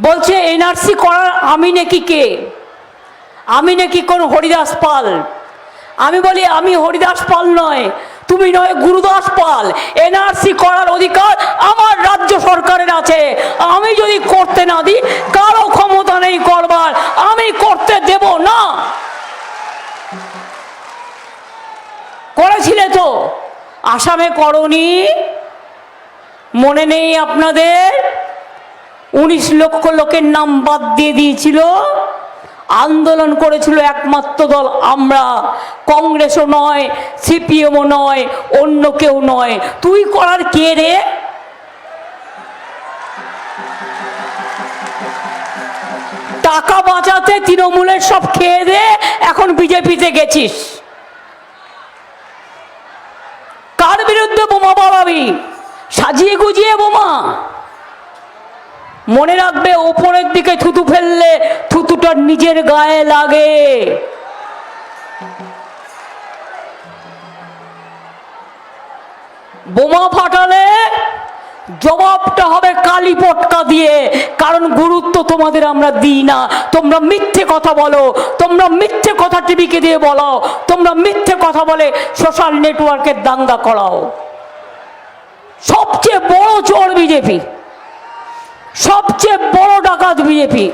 বলছে, এনআরসি করার আমি নাকি কে? আমি নাকি কোন হরিদাস পাল? আমি বলি, আমি হরিদাস পাল নয়, তুমি নয় গুরুদাস পাল। এনআরসি করার অধিকার আমার রাজ্য সরকারের আছে। আমি যদি করতে না দিই, কারও ক্ষমতা নেই করবার। আমি করতে দেব না। করেছিলে তো। আসামে করনি। মনে নেই আপনাদের? উনিশ লক্ষ লোকের নাম বাদ দিয়ে দিয়েছিল। আন্দোলন করেছিল একমাত্র দল আমরা। কংগ্রেসও নয়, সিপিএমও নয়, অন্য কেউ নয়। তুই করার কে রে? টাকা বাঁচাতে তৃণমূলের সব খেয়ে দে, এখন বিজেপিতে গেছিস। কার বিরুদ্ধে বোমা বাড়াবি সাজিয়ে গুজিয়ে বোমা। মনে রাখবে, ওপরের দিকে থুতু ফেললে থুতুটা নিজের গায়ে লাগে। বোমা ফাটালে জবাবটা হবে কালি পটকা দিয়ে, কারণ গুরুত্ব তোমাদের আমরা দিই না। তোমরা মিথ্যে কথা বলো, তোমরা মিথ্যে কথা টিভিকে দিয়ে বলো, তোমরা মিথ্যে কথা বলে সোশ্যাল নেটওয়ার্কের দাঙ্গা করাও। সবচেয়ে বড় চোর বিজেপি। সবচেয়ে বড় ডাকাত বিজেপি।